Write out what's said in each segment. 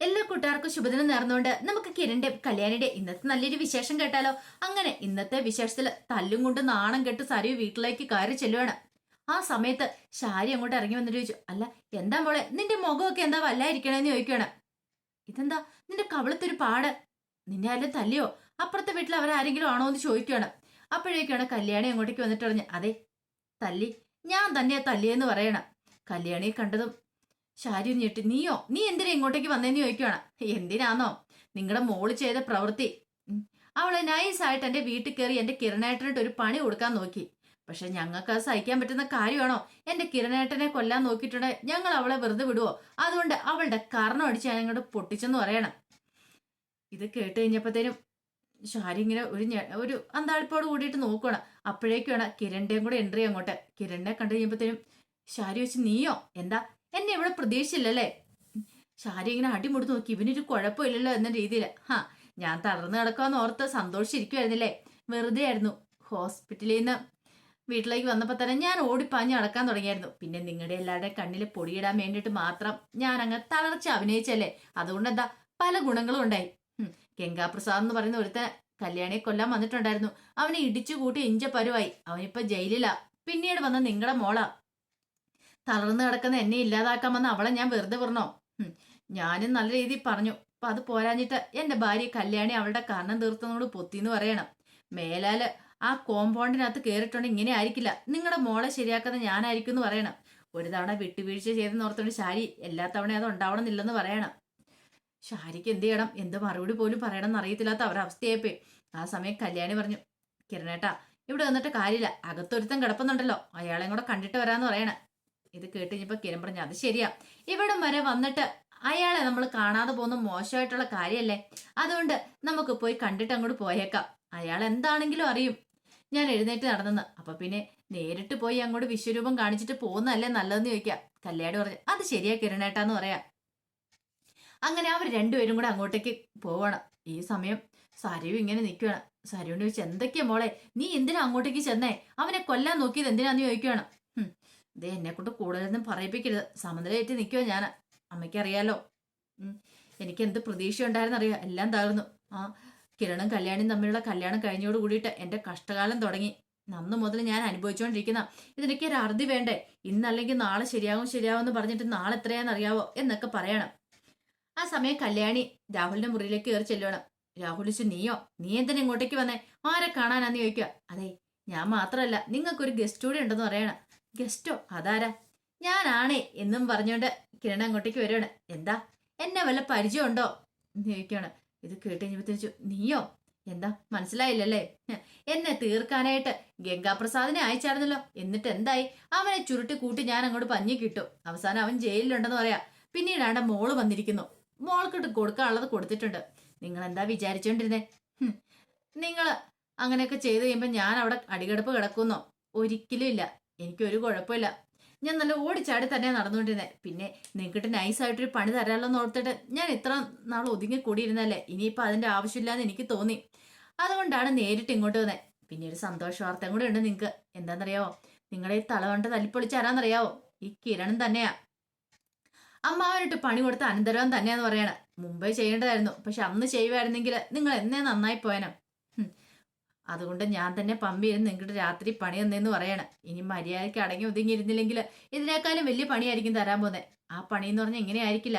എല്ലാ കൂട്ടുകാർക്കും ശുഭദിനം നേർന്നുകൊണ്ട് നമുക്ക് കിരണിന്റെ കല്യാണിയുടെ ഇന്നത്തെ നല്ലൊരു വിശേഷം കേട്ടാലോ? അങ്ങനെ ഇന്നത്തെ വിശേഷത്തിൽ തല്ലും കൊണ്ട് നാണം കെട്ട് സരി വീട്ടിലേക്ക് കയറി ചെല്ലുവാണ്. ആ സമയത്ത് ശാരി അങ്ങോട്ട് ഇറങ്ങി വന്നിട്ട് ചോദിച്ചു അല്ല എന്താ മോളെ? നിന്റെ മുഖമൊക്കെ എന്താ വല്ലായിരിക്കണേന്ന് ചോദിക്കുകയാണ് ഇതെന്താ? നിന്റെ കവളത്തൊരു പാട്. നിന്നെ ആരും തല്ലിയോ? അപ്പുറത്തെ വീട്ടിൽ അവരാരെങ്കിലും ആണോ എന്ന് ചോദിക്കുകയാണ് അപ്പോഴേക്കാണ് കല്യാണി അങ്ങോട്ടേക്ക് വന്നിട്ട് പറഞ്ഞു അതെ തല്ലി. ഞാൻ തന്നെയാ തല്ലിയെന്ന് പറയണം. കല്യാണിയെ കണ്ടതും ശാരി ഞെട്ടി. നീയോ? നീ എന്തിനാ ഇങ്ങോട്ടേക്ക് വന്നേന്ന് ചോദിക്കുകയാണ് എന്തിനാന്നോ? നിങ്ങളുടെ മോൾ ചെയ്ത പ്രവൃത്തി. അവളെ നൈസായിട്ട് എന്റെ വീട്ടിൽ കയറി എന്റെ കിരണേട്ടനിട്ട് ഒരു പണി കൊടുക്കാൻ നോക്കി. പക്ഷെ ഞങ്ങൾക്ക് അത് സഹിക്കാൻ പറ്റുന്ന കാര്യമാണോ? എന്റെ കിരണേട്ടനെ കൊല്ലാൻ നോക്കിയിട്ടുണ്ട്. ഞങ്ങൾ അവളെ വെറുതെ വിടുവോ? അതുകൊണ്ട് അവളുടെ കർണം അടിച്ച് ഞാൻ ഇങ്ങോട്ട് പൊട്ടിച്ചെന്ന് പറയണം. ഇത് കേട്ട് കഴിഞ്ഞപ്പോഴത്തേനും ഷാരി ഇങ്ങനെ ഒരു ഒരു അന്താളിപ്പോട് കൂടിയിട്ട് നോക്കണം അപ്പോഴേക്കാണ് കിരണിന്റെയും കൂടെ എൻട്രി അങ്ങോട്ട്. കിരണിനെ കണ്ടു കഴിയുമ്പോഴത്തേനും ഷാരി വെച്ച് നീയോ? എന്താ? എന്നെ ഇവിടെ പ്രതീക്ഷയില്ലല്ലേ ഷാരി ഇങ്ങനെ അടിമുടി നോക്കി ഇവനൊരു കുഴപ്പമില്ലല്ലോ എന്ന രീതിയിൽ ഹാ ഞാൻ തളർന്നു കിടക്കാന്ന് ഓർത്ത് സന്തോഷിച്ചിരിക്കുമായിരുന്നില്ലേ വെറുതെ ആയിരുന്നു. ഹോസ്പിറ്റലിൽ നിന്ന് വീട്ടിലേക്ക് വന്നപ്പോൾ തന്നെ ഞാൻ ഓടിപ്പാഞ്ഞ് നടക്കാൻ തുടങ്ങിയായിരുന്നു. പിന്നെ നിങ്ങളുടെ എല്ലാവരുടെ കണ്ണിൽ പൊടിയിടാൻ വേണ്ടിയിട്ട് മാത്രം ഞാൻ അങ്ങ് തളർച്ച അഭിനയിച്ചല്ലേ? അതുകൊണ്ട് എന്താ പല ഗുണങ്ങളും ഉണ്ടായി. ഗംഗാപ്രസാദ് എന്ന് പറയുന്ന ഒരുത്ത കല്യാണിയെ കൊല്ലാൻ വന്നിട്ടുണ്ടായിരുന്നു. അവനെ ഇടിച്ചു കൂട്ടി ഇഞ്ച പരുവായി അവനിപ്പോ ജയിലിലാ. പിന്നീട് വന്ന നിങ്ങളുടെ മോളാ. തളർന്നു കിടക്കുന്ന എന്നെ ഇല്ലാതാക്കാമെന്ന് അവളെ ഞാൻ വെറുതെ പറഞ്ഞോ ഞാനും നല്ല രീതിയിൽ പറഞ്ഞു. അപ്പൊ അത് പോരാഞ്ഞിട്ട് എന്റെ ഭാര്യ കല്യാണി അവളുടെ കർണം തീർത്തതോട് പൊത്തിന്ന് പറയണം. മേലാൽ ആ കോമ്പൗണ്ടിനകത്ത് കയറിയിട്ടുണ്ട് ഇങ്ങനെ ആയിരിക്കില്ല. നിങ്ങളുടെ മോളെ ശരിയാക്കുന്ന ഞാനായിരിക്കും എന്ന് പറയണം. ഒരു തവണ വിട്ടുവീഴ്ച ചെയ്തെന്ന് ഓർത്തോണ്ട് ശാരി എല്ലാ തവണയും അത് ഉണ്ടാവണമെന്നില്ലെന്ന് പറയണം. ഷാരിക്ക് എന്ത് ചെയ്യണം? എന്ത് മറുപടി പോലും പറയണം എന്നറിയത്തില്ലാത്ത അവരവസ്ഥയായിപ്പോയി ആ സമയം കല്യാണി പറഞ്ഞു കിരണേട്ടാ ഇവിടെ വന്നിട്ട് കാര്യമില്ല. അകത്തൊരുത്തം കിടപ്പുന്നുണ്ടല്ലോ. അയാളെയും കൂടെ കണ്ടിട്ട് വരാന്ന് പറയണേ. ഇത് കേട്ട് കഴിഞ്ഞപ്പോ കിരൺ പറഞ്ഞു അത് ശരിയാ. ഇവിടം വരെ വന്നിട്ട് അയാളെ നമ്മൾ കാണാതെ പോകുന്ന മോശമായിട്ടുള്ള കാര്യമല്ലേ അതുകൊണ്ട് നമുക്ക് പോയി കണ്ടിട്ട് അങ്ങോട്ട് പോയേക്കാം. അയാൾ എന്താണെങ്കിലും അറിയും. ഞാൻ എഴുന്നേറ്റ് നടന്നെന്ന് അപ്പൊ പിന്നെ നേരിട്ട് പോയി അങ്ങോട്ട് വിശ്വരൂപം കാണിച്ചിട്ട് പോകുന്നതല്ലേ നല്ലതെന്ന് ചോദിക്കാം. കല്യാണി പറഞ്ഞു അത് ശരിയാ കിരണേട്ടാന്ന് പറയാം. അങ്ങനെ അവർ രണ്ടുപേരും കൂടെ അങ്ങോട്ടേക്ക് പോവണം. ഈ സമയം സരയു ഇങ്ങനെ നിൽക്കുകയാണ്. സരിയോട് ചോദിച്ചു എന്തൊക്കെയാ മോളെ? നീ എന്തിനാ അങ്ങോട്ടേക്ക് ചെന്നേ? അവനെ കൊല്ലാൻ നോക്കിയത് എന്തിനാന്ന് ചോദിക്കുകയാണ്. "ഹും, ദേ എന്നെ കൊണ്ട് കൂടുതലൊന്നും പറയിപ്പിക്കരുത്. സമനിലയേറ്റ് നിൽക്കുവോ ഞാൻ അമ്മയ്ക്കറിയാലോ എനിക്ക് എന്ത് പ്രതീക്ഷ ഉണ്ടായിരുന്നറിയാം എല്ലാം തകർന്നു. ആ കിരണും കല്യാണിയും തമ്മിലുള്ള കല്യാണം കഴിഞ്ഞോട് കൂടിയിട്ട് എന്റെ കഷ്ടകാലം തുടങ്ങി. അന്ന് മുതൽ ഞാൻ അനുഭവിച്ചുകൊണ്ടിരിക്കുന്ന ഇതിനൊക്കെ ഒരു അറുതി വേണ്ടേ? ഇന്നല്ലെങ്കിൽ നാളെ ശരിയാവും ശരിയാവും എന്ന് പറഞ്ഞിട്ട് നാളെ എത്രയാണെന്നറിയാവോ എന്നൊക്കെ പറയണം. ആ സമയം കല്യാണി രാഹുലിന്റെ മുറിയിലേക്ക് കയറി ചെല്ലണം രാഹുൽ നീയോ? നീ എന്തിനാ ഇങ്ങോട്ടേക്ക് വന്നേ? ആരെ കാണാനാന്ന് ചോദിക്കുക അതെ ഞാൻ മാത്രമല്ല. നിങ്ങൾക്കൊരു ഗസ്റ്റ് കൂടെ ഉണ്ടെന്ന് പറയണം. ഗസ്റ്റോ അതാരാ? ഞാനാണേ എന്നും പറഞ്ഞോണ്ട് കിരൺ അങ്ങോട്ടേക്ക് വരുവാണ്. എന്താ? എന്നെ വല്ല പരിചയമുണ്ടോ? എന്ന് ചോദിക്കുകയാണ് ഇത് കേട്ട് കഴിഞ്ഞപ്പോഴത്തേച്ചു നീയോ? എന്താ? മനസ്സിലായില്ലല്ലേ? എന്നെ തീർക്കാനായിട്ട് ഗംഗാപ്രസാദിനെ അയച്ചായിരുന്നല്ലോ. എന്നിട്ട് എന്തായി? അവനെ ചുരുട്ടി കൂട്ടി ഞാൻ അങ്ങോട്ട് പഞ്ഞി കിട്ടു. അവസാനം അവൻ ജയിലിലുണ്ടെന്ന് പറയാ. പിന്നീടാണ്ട് മോൾ വന്നിരിക്കുന്നു. മോൾക്കിട്ട് കൊടുക്കാനുള്ളത് കൊടുത്തിട്ടുണ്ട്. നിങ്ങൾ എന്താ വിചാരിച്ചോണ്ടിരുന്നേ നിങ്ങൾ അങ്ങനെയൊക്കെ ചെയ്ത് കഴിയുമ്പോൾ ഞാൻ അവിടെ അടികടപ്പ് കിടക്കുന്നോ. ഒരിക്കലും ഇല്ല. എനിക്കൊരു കുഴപ്പമില്ല. ഞാൻ നല്ല ഓടിച്ചാടി തന്നെ നടന്നുകൊണ്ടിരുന്നത് പിന്നെ നിങ്ങൾക്കിട്ട് നൈസായിട്ടൊരു പണി തരാമല്ലോ എന്ന് ഓർത്തിട്ട് ഞാൻ ഇത്ര നാൾ ഒതുങ്ങി കൂടിയിരുന്നല്ലേ? ഇനിയിപ്പോൾ അതിന്റെ ആവശ്യമില്ലാന്ന് എനിക്ക് തോന്നി. അതുകൊണ്ടാണ് നേരിട്ട് ഇങ്ങോട്ട് വന്നത് പിന്നെ ഒരു സന്തോഷ വാർത്തയും കൂടെ ഉണ്ട് നിങ്ങൾക്ക് എന്താണെന്നറിയാവോ നിങ്ങളെ ഈ തലവണ്ട തല്ലിപ്പൊളിച്ചാരാന്നറിയാവോ ഈ കിരണം തന്നെയാ. അമ്മാവനിട്ട് പണി കൊടുത്ത അനന്തരവൻ തന്നെയാന്ന് പറയണ. മുമ്പേ ചെയ്യേണ്ടതായിരുന്നു. പക്ഷെ അന്ന് ചെയ്യുമായിരുന്നെങ്കിൽ നിങ്ങൾ എന്നേ നന്നായി പോയനം. അതുകൊണ്ട് ഞാൻ തന്നെ പമ്പിയിരുന്ന് നിങ്ങളുടെ രാത്രി പണി തന്നെന്ന് പറയണ. ഇനി മര്യാദയ്ക്ക് അടങ്ങി ഒതുങ്ങിയിരുന്നില്ലെങ്കിൽ ഇതിനേക്കാളും വലിയ പണിയായിരിക്കും തരാൻ പോകുന്നത് ആ പണി എന്ന് പറഞ്ഞാൽ എങ്ങനെയായിരിക്കില്ല.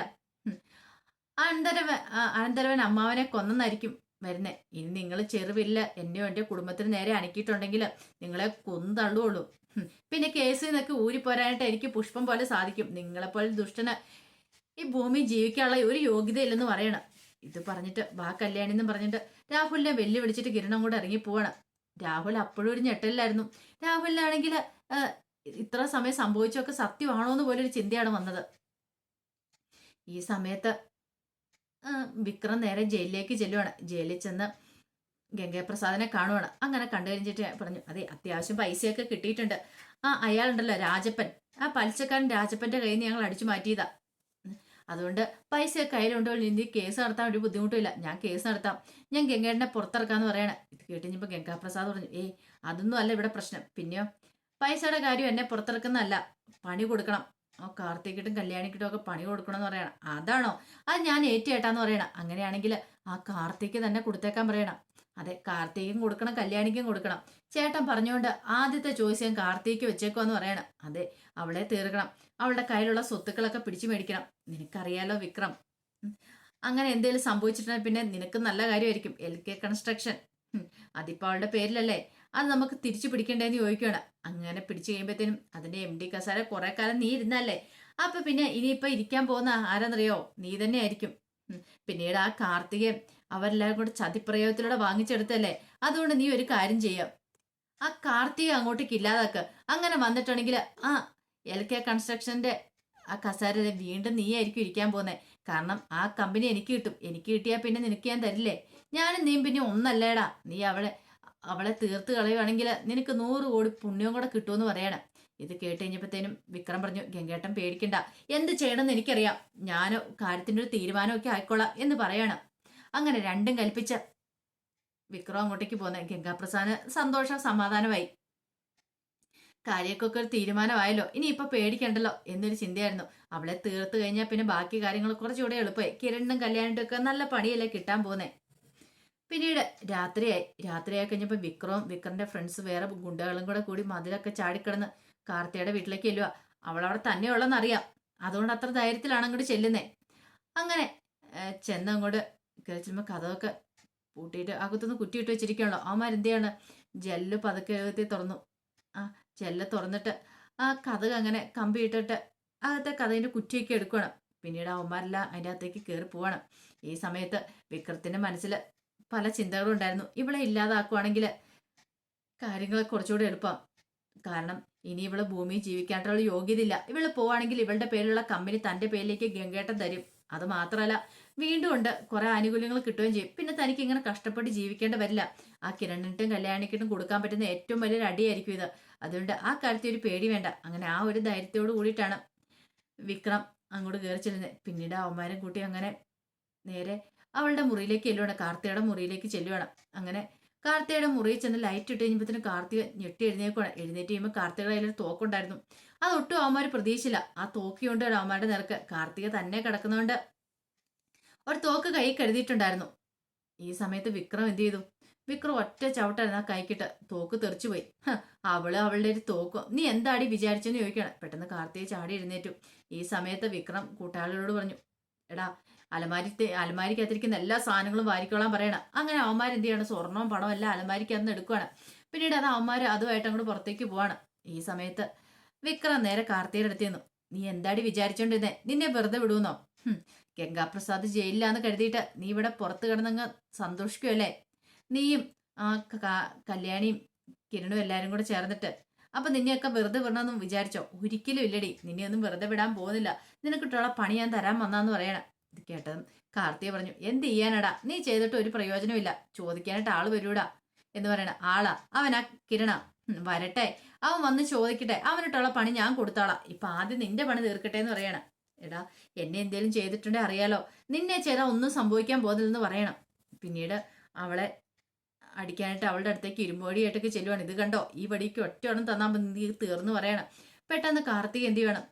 അനന്തരവൻ അനന്തരവൻ അമ്മാവനെ കൊന്നെന്നായിരിക്കും വരുന്നേ. ഇനി നിങ്ങൾ ചെറുവില്ല എന്നെയോ എന്റെ കുടുംബത്തിന് നേരെ അനക്കിയിട്ടുണ്ടെങ്കിൽ നിങ്ങളെ കൊന്നു തള്ളുള്ളൂ ഹും. പിന്നെ കേസിൽ നിന്നൊക്കെ ഊരിപ്പോരാനായിട്ട് എനിക്ക് പുഷ്പം പോലെ സാധിക്കും. നിങ്ങളെപ്പോലെ ദുഷ്ടന് ഈ ഭൂമി ജീവിക്കാനുള്ള ഒരു യോഗ്യതയില്ലെന്ന് പറയണം. ഇത് പറഞ്ഞിട്ട് വാ കല്യാണി എന്ന് പറഞ്ഞിട്ട് രാഹുലിനെ വെല്ലുവിളിച്ചിട്ട് കിരണം കൂടെ ഇറങ്ങി പോവാണ്. രാഹുൽ അപ്പോഴും ഒരു ഞെട്ടലിലായിരുന്നു. രാഹുലിനാണെങ്കിൽ ഇത്ര സമയം സംഭവിച്ചൊക്കെ സത്യമാണോ എന്ന് പോലൊരു ചിന്തയാണ് വന്നത്. ഈ സമയത്ത് വിക്രം നേരെ ജയിലിലേക്ക് ചെല്ലുവാണ്. ജയിലിൽ ചെന്ന് ഗംഗാപ്രസാദിനെ കാണുവാണ്. അങ്ങനെ കണ്ടു കഴിഞ്ഞിട്ട് പറഞ്ഞു അതെ അത്യാവശ്യം പൈസയൊക്കെ കിട്ടിയിട്ടുണ്ട്. ആ അയാളുണ്ടല്ലോ രാജപ്പൻ. ആ പലിശക്കാരൻ രാജപ്പന്റെ കയ്യിൽ നിന്ന് ഞങ്ങൾ അടിച്ചു മാറ്റിയതാ. അതുകൊണ്ട് പൈസ കയ്യിലുണ്ടോ ഇനി കേസ് നടത്താൻ ഒരു ബുദ്ധിമുട്ടില്ല ഞാൻ കേസ് നടത്താം. ഞാൻ ഗംഗേട്ടനെ പുറത്തിറക്കാന്ന് പറയണേ. ഇത് കേട്ടുകഴിഞ്ഞപ്പോൾ ഗംഗാപ്രസാദ് പറഞ്ഞു ഏയ് അതൊന്നും അല്ല ഇവിടെ പ്രശ്നം. പിന്നെയോ? പൈസയുടെ കാര്യം എന്നെ പുറത്തിറക്കുന്നതല്ല. പണി കൊടുക്കണം. ആ കാർത്തിക്കിട്ടും കല്യാണിക്കിട്ടും ഒക്കെ പണി കൊടുക്കണം എന്ന് പറയണം. അതാണോ? അത് ഞാൻ ഏറ്റേട്ടാന്ന് പറയണം. അങ്ങനെയാണെങ്കിൽ ആ കാർത്തിക്ക് തന്നെ കൊടുത്തേക്കാൻ പറയണം. അതെ കാർത്തിക്കും കൊടുക്കണം കല്യാണിക്കും കൊടുക്കണം. ചേട്ടൻ പറഞ്ഞുകൊണ്ട് ആദ്യത്തെ ചോയ്സ് ഞാൻ കാർത്തിക്ക് വെച്ചേക്കുമെന്ന് പറയണം. അതെ അവളെ തീർക്കണം. അവളുടെ കയ്യിലുള്ള സ്വത്തുക്കളൊക്കെ പിടിച്ചു മേടിക്കണം. നിനക്കറിയാലോ വിക്രം. അങ്ങനെ എന്തെങ്കിലും സംഭവിച്ചിട്ടുണ്ടെങ്കിൽ പിന്നെ നിനക്ക് നല്ല കാര്യമായിരിക്കും. L K construction. അതിപ്പോ അവളുടെ പേരിലല്ലേ? അത് നമുക്ക് തിരിച്ചു പിടിക്കണ്ടേന്ന് ചോദിക്കുകയാണ് അങ്ങനെ പിടിച്ചു കഴിയുമ്പോഴത്തേനും അതിന്റെ എം ഡി കസാര കുറെ കാലം നീ ഇരുന്നല്ലേ അപ്പൊ പിന്നെ ഇനിയിപ്പൊ ഇരിക്കാൻ പോകുന്ന ആരാന്നറിയോ? നീ തന്നെ ആയിരിക്കും. പിന്നീട് ആ കാർത്തികൻ അവരെല്ലാവരും കൂടെ ചതിപ്രയോഗത്തിലൂടെ വാങ്ങിച്ചെടുത്തല്ലേ അതുകൊണ്ട് നീ ഒരു കാര്യം ചെയ്യാം. ആ കാർത്തിക അങ്ങോട്ടേക്ക് ഇല്ലാതാക്ക. അങ്ങനെ വന്നിട്ടുണ്ടെങ്കിൽ ആ എൽ കെ കൺസ്ട്രക്ഷന്റെ ആ കസാര വീണ്ടും നീ ആയിരിക്കും ഇരിക്കാൻ പോകുന്നത് കാരണം ആ കമ്പനി എനിക്ക് കിട്ടും. എനിക്ക് കിട്ടിയാൽ പിന്നെ നിനക്ക് ഞാൻ തരില്ലേ? ഞാനും നീ പിന്നെ ഒന്നല്ലേടാ. നീ അവളെ അവളെ തീർത്ത് കളയുവാണെങ്കിൽ നിനക്ക് നൂറ് കോടി പുണ്യവും കൂടെ കിട്ടുമെന്ന് പറയണം. ഇത് കേട്ട് കഴിഞ്ഞപ്പോഴത്തേനും വിക്രം പറഞ്ഞു ഗംഗേട്ടൻ പേടിക്കണ്ട. എന്ത് ചെയ്യണമെന്ന് എനിക്കറിയാം. ഞാൻ കാര്യത്തിന്റെ ഒരു തീരുമാനമൊക്കെ ആയിക്കോളാം എന്ന് പറയണം. അങ്ങനെ രണ്ടും കൽപ്പിച്ച വിക്രം അങ്ങോട്ടേക്ക് പോന്നെ. ഗംഗാപ്രസാദ് സന്തോഷം സമാധാനമായി. കാര്യക്കൊക്കെ ഒരു തീരുമാനമായല്ലോ. ഇനി ഇപ്പൊ പേടിക്കണ്ടല്ലോ എന്നൊരു ചിന്തയായിരുന്നു. അവളെ തീർത്ത് കഴിഞ്ഞാൽ പിന്നെ ബാക്കി കാര്യങ്ങൾ കുറച്ചുകൂടെ എളുപ്പമായി. കിരണിനും കല്യാണിട്ടും നല്ല പണിയല്ലേ കിട്ടാൻ പോന്നെ. പിന്നീട് രാത്രിയായി. രാത്രിയായി കഴിഞ്ഞപ്പോൾ വിക്രവും വിക്രന്റെ ഫ്രണ്ട്സ് വേറെ ഗുണ്ടകളും കൂടെ കൂടി മതിലൊക്കെ ചാടിക്കിടന്ന് കാർത്തിയുടെ വീട്ടിലേക്ക് ചെല്ലുക അവൾ അവിടെ തന്നെ ഉള്ളെന്നറിയാം. അതുകൊണ്ട് അത്ര ധൈര്യത്തിലാണ് അങ്ങോട്ട് ചെല്ലുന്നേ. അങ്ങനെ ചെന്ന് അങ്ങോട്ട് കയറി കഥമൊക്കെ പൂട്ടിയിട്ട് അകത്തുനിന്ന് കുറ്റിയിട്ട് വെച്ചിരിക്കുകയാണല്ലോ. അവന്മാരെന്ത് ചെയ്യാണ്? ജെല്ല് പതുക്കെ എഴുതി തുറന്നു. ആ ജെല്ല് തുറന്നിട്ട് ആ കഥ അങ്ങനെ കമ്പി ഇട്ടിട്ട് അകത്തെ കഥയിന്റെ കുറ്റിയൊക്കെ എടുക്കണം പിന്നീട് അവന്മാരെല്ലാം അതിന്റെ അകത്തേക്ക് കയറി പോവണം. ഈ സമയത്ത് വിക്രത്തിന്റെ മനസ്സിൽ പല ചിന്തകളും ഉണ്ടായിരുന്നു. ഇവളെ ഇല്ലാതാക്കുവാണെങ്കിൽ കാര്യങ്ങൾ കുറച്ചുകൂടി എളുപ്പം. കാരണം ഇനി ഇവൾ ഭൂമിയിൽ ജീവിക്കാനുള്ള യോഗ്യതയില്ല. ഇവൾ പോവാണെങ്കിൽ ഇവളുടെ പേരിലുള്ള കമ്പനി തന്റെ പേരിലേക്ക് ഗംഗേട്ടം തരും. അത് മാത്രമല്ല വീണ്ടും ഉണ്ട്. കുറെ ആനുകൂല്യങ്ങൾ കിട്ടുകയും ചെയ്യും. പിന്നെ തനിക്ക് ഇങ്ങനെ കഷ്ടപ്പെട്ട് ജീവിക്കേണ്ട വരില്ല. ആ കിരണിട്ടും കല്യാണിക്കിട്ടും കൊടുക്കാൻ പറ്റുന്ന ഏറ്റവും വലിയൊരു അടിയായിരിക്കും ഇത്. അതുകൊണ്ട് ആ കാര്യത്തിൽ ഒരു പേടി വേണ്ട. അങ്ങനെ ആ ഒരു ധൈര്യത്തോട് കൂടിയിട്ടാണ് വിക്രം അങ്ങോട്ട് കയറി ചെല്ലുന്നത്. പിന്നീട് അവന്മാരും കൂട്ടി അങ്ങനെ നേരെ അവളുടെ മുറിയിലേക്ക് ചെല്ലുവാണ് കാർത്തികയുടെ മുറിയിലേക്ക് ചെല്ലുവാണ് അങ്ങനെ കാർത്തികയുടെ മുറിയിൽ ചെന്ന് ലൈറ്റ് ഇട്ട് കഴിഞ്ഞപ്പോഴത്തേനും കാർത്തിക ഞെട്ടി എഴുന്നേക്കുവാണ് എഴുന്നേറ്റ് കഴിയുമ്പോൾ കാർത്തികയുടെ കയ്യിൽ ഒരു തോക്കുണ്ടായിരുന്നു അതൊട്ടും അവന്മാർ പ്രതീക്ഷയില്ല ആ തോക്കിയുണ്ട് അവന്മാരുടെ നിരക്ക്. കാർത്തിക തന്നെ കിടക്കുന്നതുകൊണ്ട് ഒരു തോക്ക് കൈ കരുതിയിട്ടുണ്ടായിരുന്നു. ഈ സമയത്ത് വിക്രം എന്ത് ചെയ്തു? വിക്രം ഒറ്റ ചവിട്ടായിരുന്നു ആ കൈക്കിട്ട്. തോക്ക് തെറിച്ചുപോയി പോയി. അവൾ അവളുടെ ഒരു തോക്ക്. നീ എന്താടി വിചാരിച്ചെന്ന് ചോദിക്കണം പെട്ടെന്ന് കാർത്തിക ചാടി എഴുന്നേറ്റു. ഈ സമയത്ത് വിക്രം കൂട്ടാളികളോട് പറഞ്ഞു എടാ അലമാരി അലമാരിക്കകത്തിരിക്കുന്ന എല്ലാ സാധനങ്ങളും വാരിക്കോളാൻ പറയണം. അങ്ങനെ അവന്മാർ എന്ത് ചെയ്യണം? സ്വർണവും പണവും എല്ലാം അലമാരിക്ക് അന്ന് എടുക്കുവാണ്. പിന്നീട് അത് അവന്മാർ അതുമായിട്ട് അങ്ങോട്ട് പുറത്തേക്ക് പോവാണ്. ഈ സമയത്ത് വിക്രം നേരെ കാർത്തിയുടെ അടുത്ത് നിന്നു നീ എന്താടി വിചാരിച്ചോണ്ടിരുന്നേ? നിന്നെ വെറുതെ വിടുന്നോ ഗംഗാപ്രസാദ് ജയിലിലാന്ന് കരുതിയിട്ട് നീ ഇവിടെ പുറത്ത് കിടന്നങ്ങ് സന്തോഷിക്കുമല്ലേ നീയും ആ കല്യാണിയും കിരണും എല്ലാരും കൂടെ ചേർന്നിട്ട് അപ്പൊ നിന്നെയൊക്കെ വെറുതെ വിടണമെന്നും വിചാരിച്ചോ? ഒരിക്കലും ഇല്ലടി. നിന്നെ ഒന്നും വെറുതെ വിടാൻ പോകുന്നില്ല. നിനക്കിട്ടുള്ള പണി ഞാൻ തരാൻ വന്നാന്ന് പറയണം. കേട്ടതും. കാർത്തിക പറഞ്ഞു എന്ത് ചെയ്യാനടാ? നീ ചെയ്തിട്ട് ഒരു പ്രയോജനമില്ല ചോദിക്കാനായിട്ട് ആൾ വരൂടാ. എന്ന് പറയണ ആളാ. അവനാ കിരണ. വരട്ടെ. അവൻ വന്ന് ചോദിക്കട്ടെ. അവനിട്ടുള്ള പണി ഞാൻ കൊടുത്താളാ. ഇപ്പൊ ആദ്യം നിന്റെ പണി തീർക്കട്ടെ എന്ന് പറയണം. എടാ എന്നെ എന്തേലും ചെയ്തിട്ടുണ്ടെ അറിയാലോ. നിന്നെ ചെയ്താൽ ഒന്നും സംഭവിക്കാൻ പോകുന്നില്ലെന്ന് പറയണം. പിന്നീട് അവളെ അടിക്കാനായിട്ട് അവളുടെ അടുത്തേക്ക് ഇരുമ്പോടിയായിട്ടൊക്കെ ചെല്ലുവാണ്. ഇത് കണ്ടോ? ഈ വടിക്ക് ഒറ്റയോണം തന്നാൽ നീ തീർന്നു പറയണം. പെട്ടെന്ന് കാർത്തിക് എന്ത് ചെയ്യണം?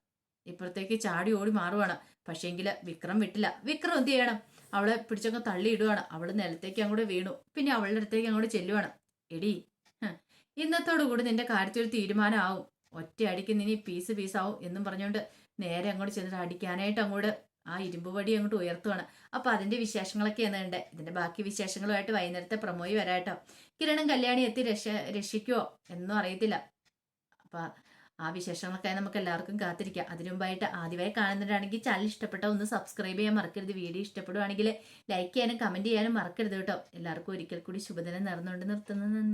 ഇപ്പുറത്തേക്ക് ചാടി ഓടി മാറുവാണ്. പക്ഷേങ്കിൽ വിക്രം വിട്ടില്ല. വിക്രം എന്ത് ചെയ്യണം? അവളെ പിടിച്ചങ്ങ് തള്ളിയിടുവാണ്. അവൾ നിലത്തേക്ക് അങ്ങോട്ട് വീണു. പിന്നെ അവളുടെ അടുത്തേക്ക് അങ്ങോട്ട് ചെല്ലുവാണ്. എടി ഇന്നത്തോടുകൂടി ഇന്നത്തോടു കൂടി നിന്റെ കാര്യത്തിൽ തീരുമാനമാവും. ഒറ്റ അടിക്ക് നിനി പീസ് പീസാവും എന്നും പറഞ്ഞുകൊണ്ട് നേരെ അങ്ങോട്ട് ചെന്നിട്ട് അടിക്കാനായിട്ട് അങ്ങോട്ട് ആ ഇരുമ്പ് വടി അങ്ങോട്ട് ഉയർത്തുവാണ്. അപ്പൊ അതിന്റെ വിശേഷങ്ങളൊക്കെയാണ് ഉണ്ട് ഇതിന്റെ ബാക്കി വിശേഷങ്ങളുമായിട്ട് വൈകുന്നേരത്തെ പ്രമോയി വരാട്ടോ. കിരണും കല്യാണി എത്തി രക്ഷ രക്ഷിക്കുവോ? എന്നും അറിയത്തില്ല. അപ്പൊ ആ വിശേഷങ്ങളൊക്കെ നമുക്ക് എല്ലാവർക്കും കാത്തിരിക്കാം. അതിനു മുമ്പായിട്ട് ആദ്യമായി കാണുന്നവരാണെങ്കിൽ ചാനൽ ഇഷ്ടപ്പെട്ട ഒന്ന് സബ്സ്ക്രൈബ് ചെയ്യാൻ മറക്കരുത്. വീഡിയോ ഇഷ്ടപ്പെടുവാണെങ്കിൽ ലൈക്ക് ചെയ്യാനും കമന്റ് ചെയ്യാനും മറക്കരുത് കേട്ടോ. എല്ലാവർക്കും ഒരിക്കൽ കൂടി ശുഭദിനം നേർന്നുകൊണ്ട് നിർത്തുന്നു. നന്ദി.